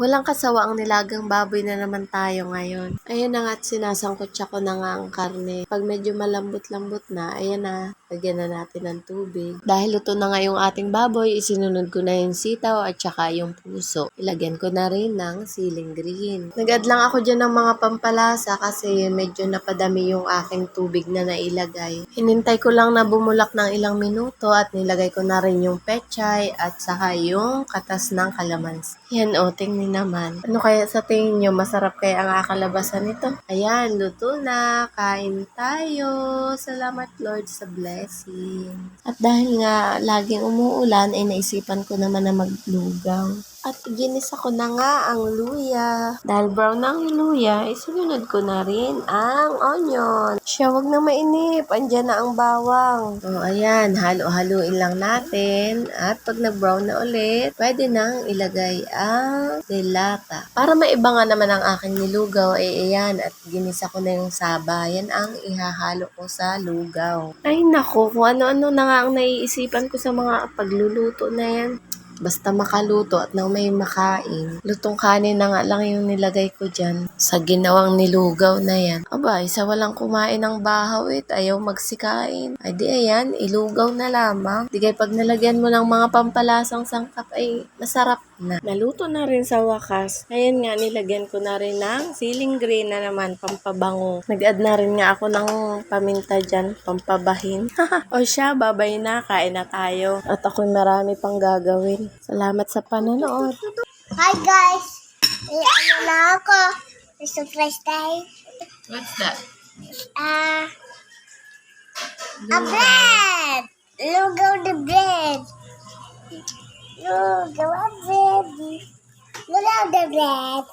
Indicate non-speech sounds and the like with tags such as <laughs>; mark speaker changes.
Speaker 1: Walang kasawa ang nilagang baboy na naman tayo ngayon. Ayan na nga at sinasangkot siya ko na nga ang karne. Pag medyo malambot-lambot na, ayan na, lagyan na natin ng tubig. Dahil luto na nga yung ating baboy, isinunod ko na yung sitaw at saka yung puso. Ilagyan ko na rin ng siling green. Nagad lang ako dyan ng mga pampalasa kasi medyo napadami yung aking tubig na nailagay. Hinintay ko lang na bumulak ng ilang minuto at nilagay ko na rin yung pechay at saka yung katas ng kalamansi. Yan o, tingnan naman. Ano kaya sa tingin nyo, masarap kaya ang akalabasan nito? Ayan, luto na. Kain tayo. Salamat Lord sa blessing. At dahil nga laging umuulan, ay naisipan ko naman na maglugaw. At ginisa ko na nga ang luya. Dahil brown ang luya, isunod ko na rin ang onion. Siya, wag na mainip. Andyan na ang bawang. O, ayan. Halo-haluin lang natin. At pag nag-brown na ulit, pwede nang ilagay ang delata. Para maiba nga naman ang aking nilugaw, eh, ayan. At ginisa ko na yung saba. Yan ang ihahalo ko sa lugaw. Ay, nako. Kung ano-ano na nga ang naiisipan ko sa mga pagluluto na yan. Basta makaluto at nang may makain. Lutong kanin na nga lang yung nilagay ko dyan sa ginawang nilugaw na yan. Aba, isa walang kumain ng bahaw it, ayaw magsikain. Ay di ayan, ilugaw na lamang. Di kaya pag nalagyan mo ng mga pampalasang sangkap ay masarap na. Naluto na rin sa wakas. Ayan nga, nilagyan ko na rin ng siling green na naman, pampabango. Nag-add na rin nga ako ng paminta dyan, pampabahin. <laughs> o siya, babay na, kain na tayo. At ako'y marami pang gagawin. Salamat sa panonood.
Speaker 2: Hi guys! May ano na ako. May surprise tayo.
Speaker 1: What's that?
Speaker 2: Ah, a bread! Lugaw the bread. Lugaw a bread. Look are the bread.